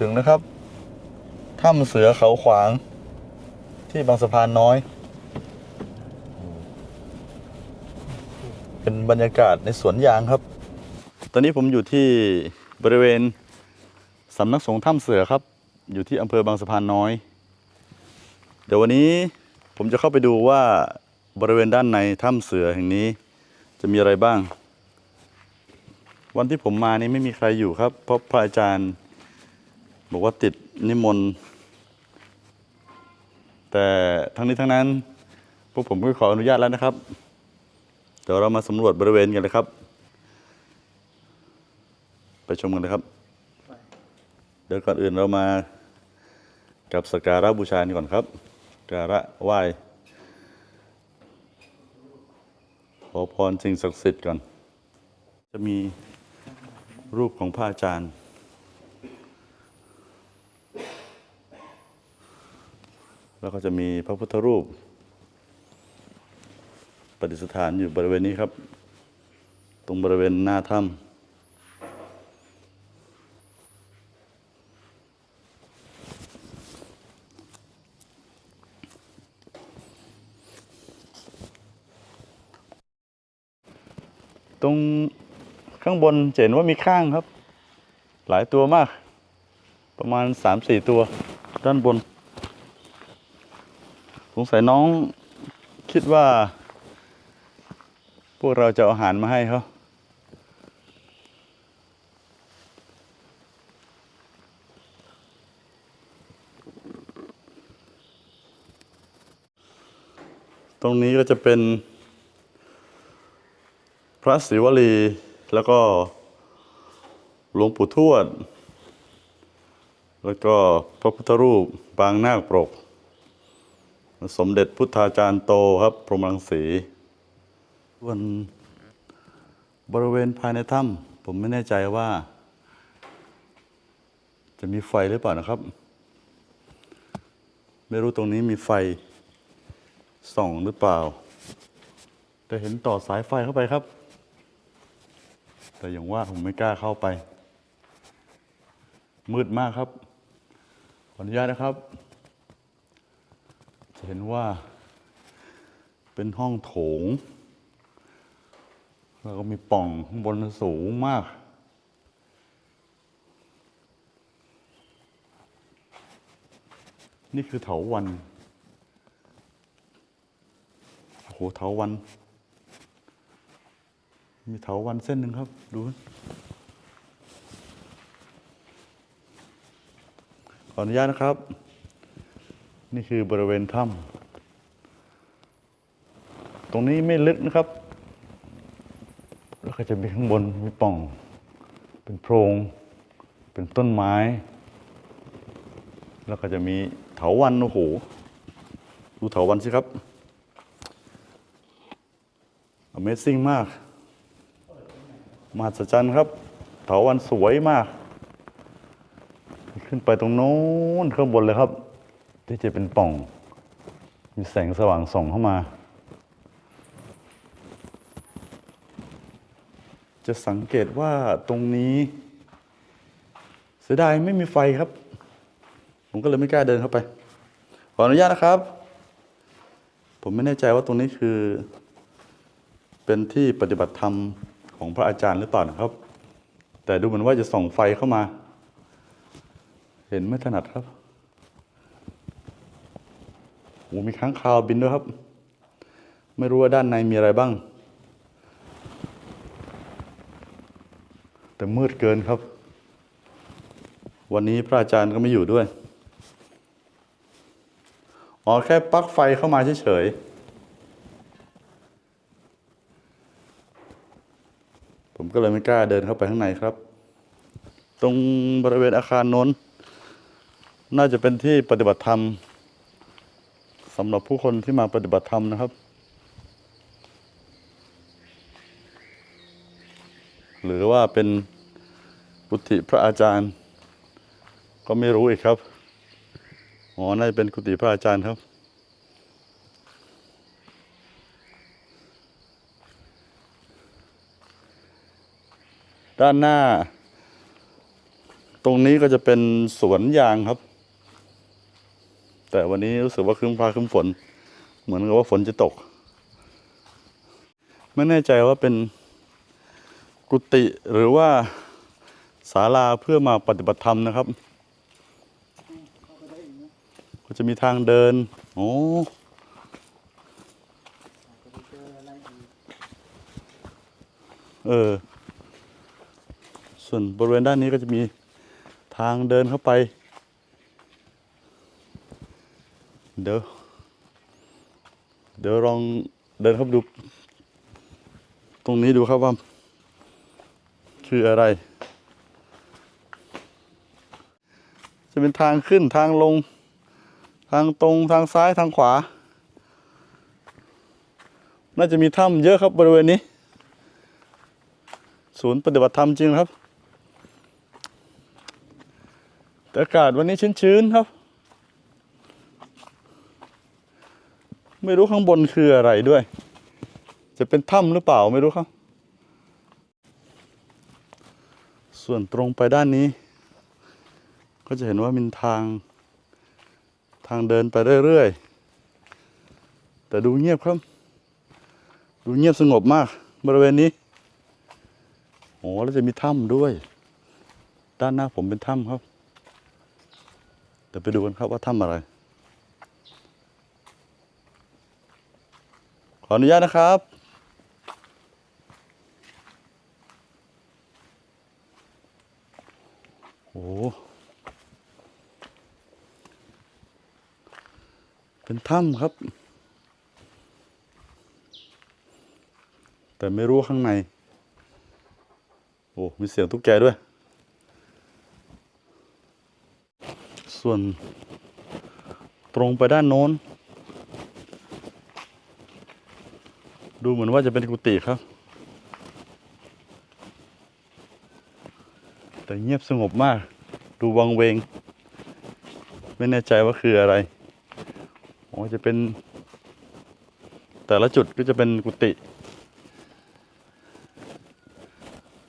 ถึงนะครับถ้ำเสือเขาขวาง ที่บางสะพานน้อย เป็นบรรยากาศในสวนยางครับ ตอนนี้ผมอยู่ที่บริเวณสำนักสงฆ์ถ้ำเสือครับ อยู่ที่อำเภอบางสะพานน้อย เดี๋ยววันนี้ผมจะเข้าไปดูว่าบริเวณด้านในถ้ำเสือแห่งนี้จะมีอะไรบ้าง วันที่ผมมานี่ไม่มีใครอยู่ครับ เพราะพระอาจารย์ บอกว่าติดนิมนต์ แต่ทั้งนี้ทั้งนั้น พวกผมก็ขออนุญาตแล้วนะครับ เดี๋ยวเรามาสำรวจบริเวณกันเลยครับ ไปชมกันเลยครับ เดี๋ยวก่อนอื่นเรามากับสการะบูชานี่ก่อนครับสกการะไหว้ขอพรสิ่งศักดิ์สิทธิ์ก่อน จะมีรูปของพระอาจารย์ แล้วก็จะมีพระพุทธรูปประดิษฐานอยู่บริเวณนี้ครับ ตรงบริเวณหน้าถ้ำตรงข้างบนเห็นว่ามีข้างครับ หลายตัวมาก ประมาณสามสี่ตัวด้านบน สงสัยน้องคิดว่า พวกเราจะเอาอาหารมาให้เขาตรงนี้ก็จะเป็น พระศิวลี แล้วก็หลวงปู่ทวด แล้วก็พระพุทธรูปปางนาคปรก สมเด็จพุทธาจารย์โตครับ พรหมรังสีส่วนบริเวณภายในถ้ำผมไม่แน่ใจว่า จะมีไฟหรือเปล่านะครับ ไม่รู้ตรงนี้มีไฟส่องหรือเปล่า แต่เห็นต่อสายไฟเข้าไปครับ แต่อย่างว่าผมไม่กล้าเข้าไป มืดมากครับ ขออนุญาตนะครับ จะเห็นว่าเป็นห้องโถง แล้วก็มีป่องข้างบนสูงมาก นี่คือเถาวันโอ้โหเถาวัน มีเถาวันเส้นหนึ่งครับ ดูขออนุญาตนะครับ นี่คือบริเวณถ้ำตรงนี้ไม่ลึกนะครับ แล้วก็จะมีข้างบนมีป่อง เป็นโพรง เป็นต้นไม้ แล้วก็จะมีเถาวันโอ้โหดูเถาวันสิครับ Amazing มากมหัศจรรย์ครับเถาวันสวยมาก ขึ้นไปตรงโน้นข้างบนเลยครับ ที่จะเป็นป่อง มีแสงสว่างส่องเข้ามา จะสังเกตว่าตรงนี้ เสียดายไม่มีไฟครับ ผมก็เลยไม่กล้าเดินเข้าไป ขออนุญาตนะครับ ผมไม่แน่ใจว่าตรงนี้คือ เป็นที่ปฏิบัติธรรมของพระอาจารย์หรือเปล่านะครับ แต่ดูเหมือนว่าจะส่องไฟเข้ามา เห็นไม่ถนัดครับโอ้มีค้างคาวบินด้วยครับ ไม่รู้ว่าด้านในมีอะไรบ้าง แต่มืดเกินครับ วันนี้พระอาจารย์ก็ไม่อยู่ด้วย อ๋อแค่ปลั๊กไฟเข้ามาเฉยๆ ผมก็เลยไม่กล้าเดินเข้าไปข้างในครับ ตรงบริเวณอาคารน้น น่าจะเป็นที่ปฏิบัติธรรม สำหรับผู้คนที่มาปฏิบัติธรรมนะครับ หรือว่าเป็นกุฏิพระอาจารย์ ก็ไม่รู้อีกครับอ๋อน่าจะเป็นกุฏิพระอาจารย์ครับ ด้านหน้า ตรงนี้ก็จะเป็นสวนยางครับ แต่วันนี้รู้สึกว่าครึ้มฟ้าครึ้มฝน เหมือนกับว่าฝนจะตก ไม่แน่ใจว่าเป็นกุฏิหรือว่าศาลาเพื่อมาปฏิบัติธรรมนะครับ ก็จะมีทางเดิน โอ้เออ ส่วนบริเวณด้านนี้ก็จะมีทางเดินเข้าไป เดี๋ยวเดี๋ยวลองเดินเข้าดู ตรงนี้ดูครับว่า คืออะไร จะเป็นทางขึ้นทางลง ทางตรงทางซ้ายทางขวา น่าจะมีถ้ำเยอะครับบริเวณนี้ ศูนย์ปฏิบัติธรรมจริงครับ อากาศวันนี้ชื้นๆครับ ไม่รู้ข้างบนคืออะไรด้วย จะเป็นถ้ำหรือเปล่าไม่รู้ครับ ส่วนตรงไปด้านนี้ ก็จะเห็นว่ามีทาง ทางเดินไปเรื่อยๆ แต่ดูเงียบครับ ดูเงียบสงบมาก บริเวณนี้โอ้แล้วจะมีถ้ำด้วย ด้านหน้าผมเป็นถ้ำครับ เดี๋ยวไปดูกันครับว่าถ้ำอะไร ขออนุญาตนะครับ โอ้เป็นถ้ำครับ แต่ไม่รู้ข้างใน โอ้ มีเสียงตุ๊กแกด้วย ส่วนตรงไปด้านโน้น ดูเหมือนว่าจะเป็นกุฏิครับ แต่เงียบสงบมาก ดูวังเวง ไม่แน่ใจว่าคืออะไรอ๋อจะเป็น แต่ละจุดก็จะเป็นกุฏิ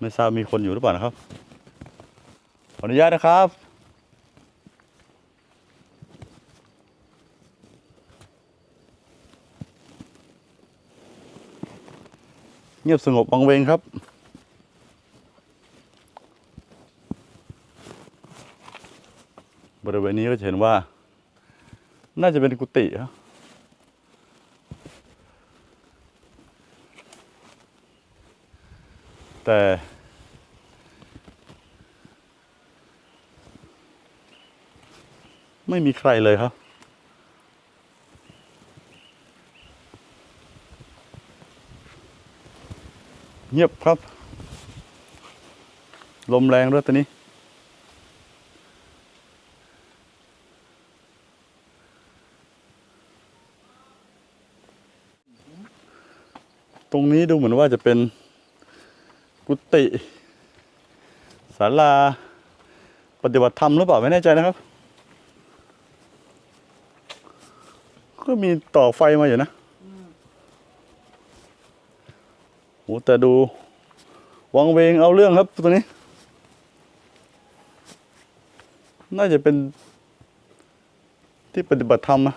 ไม่ทราบมีคนอยู่หรือเปล่านะครับ ขออนุญาตนะครับ งียบสงบวังเวงครับบริเวณนี้ก็จะเห็นว่า น่าจะเป็นกุฏิครับแต่ ไม่มีใครเลยครับ เงียบครับ ลมแรงด้วยตอนนี้ ตรงนี้ดูเหมือนว่าจะเป็นกุฏิศาลา ปฏิบัติธรรมหรือเปล่าไม่แน่ใจนะครับ ก็มีต่อไฟมาอยู่นะ โหแต่ดูวังเวงเอาเรื่องครับตัวนี้ น่าจะเป็นที่ปฏิบัติธรรมนะ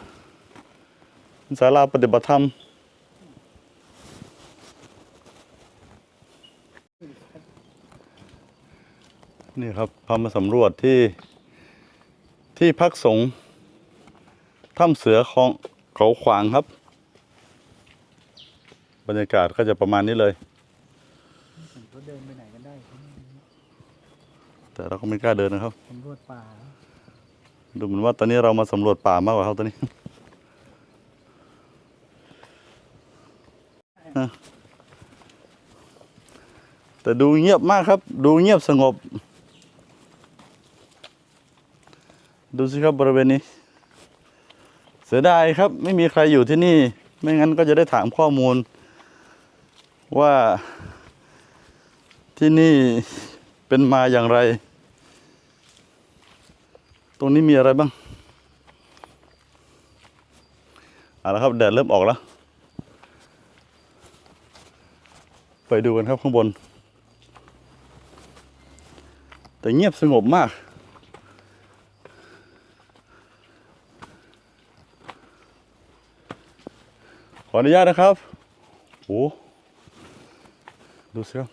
ศาลาปฏิบัติธรรม นี่ครับพามาสำรวจที่ที่พักสงฆ์ถ้ำเสือของเขาขวางครับ บรรยากาศก็จะประมาณนี้เลย เขาเดินไปไหนกันได้แต่เราก็ไม่กล้าเดินนะครับ สำรวจป่าดูเหมือนว่าตอนนี้เรามาสำรวจป่ามากกว่าเขาตอนนี้ อะแต่ดูเงียบมากครับ ดูเงียบสงบ ดูสิครับบริเวณนี้ เสียดายครับ ไม่มีใครอยู่ที่นี่ ไม่งั้นก็จะได้ถามข้อมูล ว่าที่นี่เป็นมาอย่างไร ตรงนี้มีอะไรบ้างเอาละครับแดดเริ่มออกแล้ว ไปดูกันครับข้างบน แต่เงียบสงบมากขออนุญาตนะครับโอ้ ดูสิครับ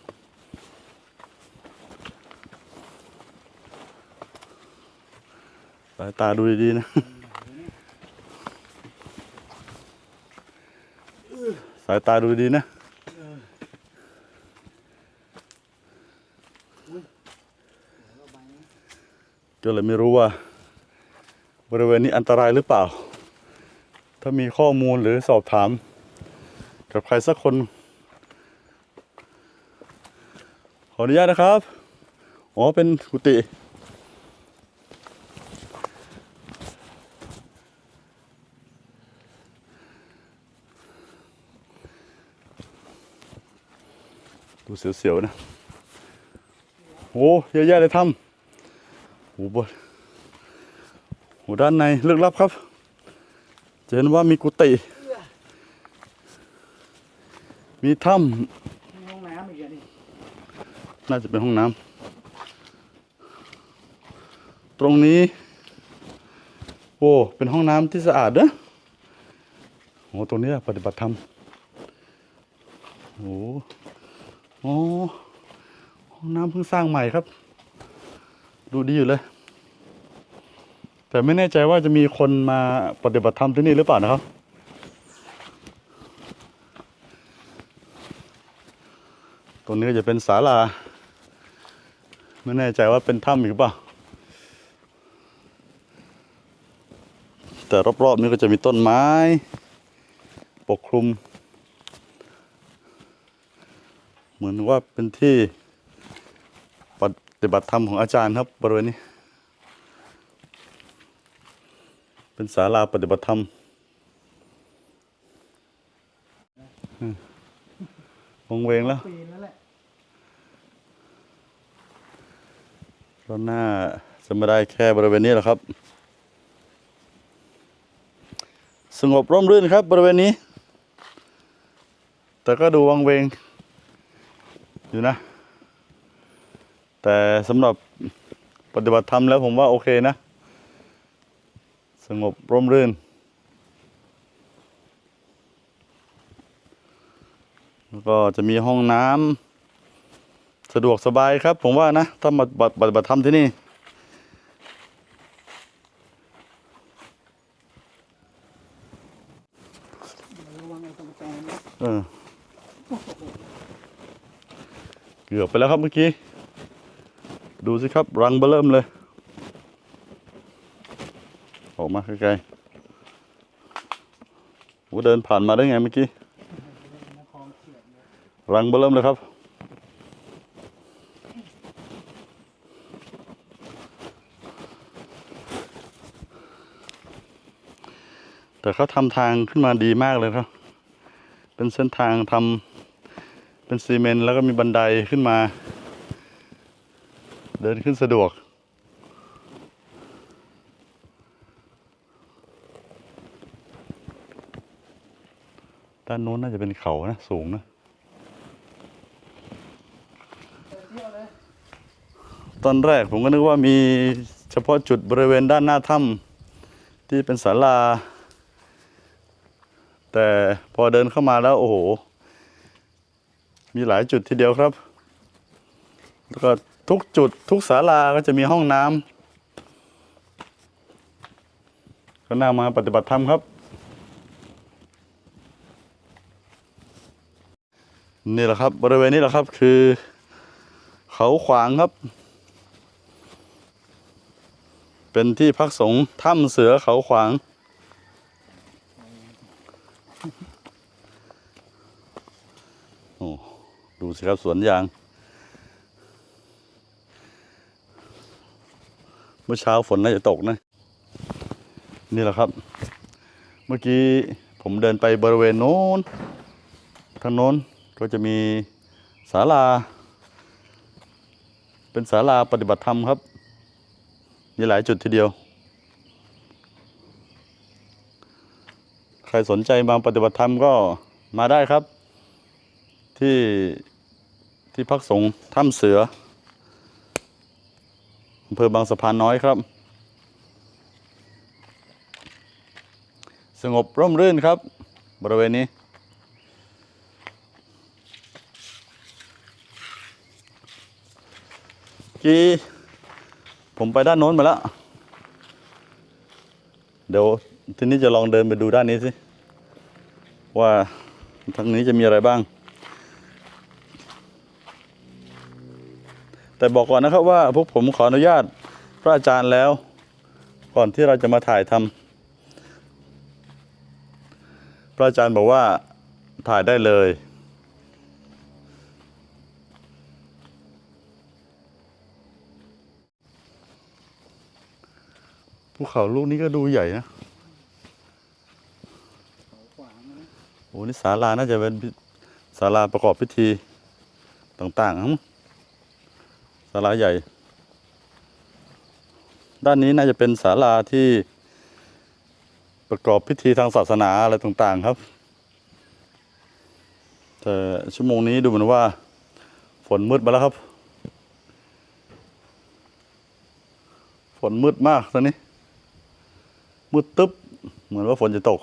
สายตาดูดีๆนะ สายตาดูดีนะก็เลยไม่รู้ว่า บริเวณนี้อันตรายหรือเปล่า ถ้ามีข้อมูลหรือสอบถาม กับใครสักคน ข ออนุญาตนะครับ อ๋อ เป็นกุฏิดูเสียวๆนะ โอ้เยอะแยะเลยถ้ำโอ้บนโอ้ด้านในลึกลับครับจะเห็นว่ามีกุฏิมีถ้มีห้องน้ำอีกอะนี่ำ น่าจะเป็นห้องน้ำตรงนี้ โอ้เป็นห้องน้ำที่สะอาดนะโอ้ตรงนี้ปฏิบัติธรรมโอ้โอ้ห้องน้ำเพิ่งสร้างใหม่ครับ ดูดีอยู่เลย แต่ไม่แน่ใจว่าจะมีคนมาปฏิบัติธรรมที่นี่หรือเปล่านะครับตรงนี้ก็จะเป็นศาลา ไม่แน่ใจว่าเป็นถ้ำอีกหรือเปล่าแต่รอบๆนี้ก็จะมีต้นไม้ ปกคลุม เหมือนว่าเป็นที่ปฏิบัติธรรมของอาจารย์ครับบริเวณนี้ เป็นศาลาปฏิบัติธรรมอืมวงเวงแล้ว ปีนแล้วแหละ ก็น่าจะไม่ได้แค่บริเวณนี้แหละครับ สงบร่มรื่นครับบริเวณนี้ แต่ก็ดูวังเวง อยู่นะ แต่สำหรับปฏิบัติธรรมแล้วผมว่าโอเคนะ สงบร่มรื่น แล้วก็จะมีห้องน้ำ สะดวกสบายครับ ผมว่านะ ถ้ามาปฏิบัติธรรมที่นี่ เออ เกือบไปแล้วครับเมื่อกี้ ดูสิครับ รังเบอเริ่มเลย ออกมาใกล้ๆโอ้เดินผ่านมาได้ไงเมื่อกี้ รังเบเริ่มเลยครับ แต่เขาทำทางขึ้นมาดีมากเลยครับ เป็นเส้นทางทำเป็นซีเมนต์แล้วก็มีบันไดขึ้นมา เดินขึ้นสะดวก ด้านโน้นน่าจะเป็นเขานะ สูงนะตอนแรกผมก็นึกว่ามีเฉพาะจุดบริเวณด้านหน้าถ้ำที่เป็นศาลา แต่พอเดินเข้ามาแล้วโอ้โห มีหลายจุดทีเดียวครับ แล้วก็ทุกจุดทุกศาลาก็จะมีห้องน้ำก็น่ามาปฏิบัติธรรมครับ นี่แหละครับบริเวณนี้แหละครับคือ เขาขวางครับ เป็นที่พักสงฆ์ถ้ำเสือเขาขวาง โอ้ดูสิครับสวนยาง เมื่อเช้าฝนน่าจะตกนะ นี่แหละครับ เมื่อกี้ผมเดินไปบริเวณโน้นทางโน้นก็จะมีศาลา เป็นศาลาปฏิบัติธรรมครับ มีหลายจุดทีเดียว ครสนใจมาปฏิบัติธรรมก็มาได้ครับ ที่ที่พักสงฆ์ถ้ำเสืออำเภอบางสะพานน้อยครับ สงบร่มรื่นครับ บริเวณนี้ กี้ผมไปด้านโน้นมาแล้ว เดี๋ยว ทีนี้จะลองเดินไปดูด้านนี้สิ ว่าทางนี้จะมีอะไรบ้าง แต่บอกก่อนนะครับว่าพวกผมขออนุญาตพระอาจารย์แล้ว ก่อนที่เราจะมาถ่ายทำพระอาจารย์บอกว่าถ่ายได้เลยภูเขาลูกนี้ก็ดูใหญ่นะ เขาขวางนะ โอ้นี่ศาลาน่าจะเป็นศาลาประกอบพิธีต่างๆมั้งศาลาใหญ่ ด้านนี้น่าจะเป็นศาลาที่ประกอบพิธีทางศาสนาอะไรต่างๆครับ แต่ชั่วโมงนี้ดูเหมือนว่า ฝนมืดมาแล้วครับ ฝนมืดมากตอนนี้ มืดตึ๊บ เหมือนว่าฝนจะตก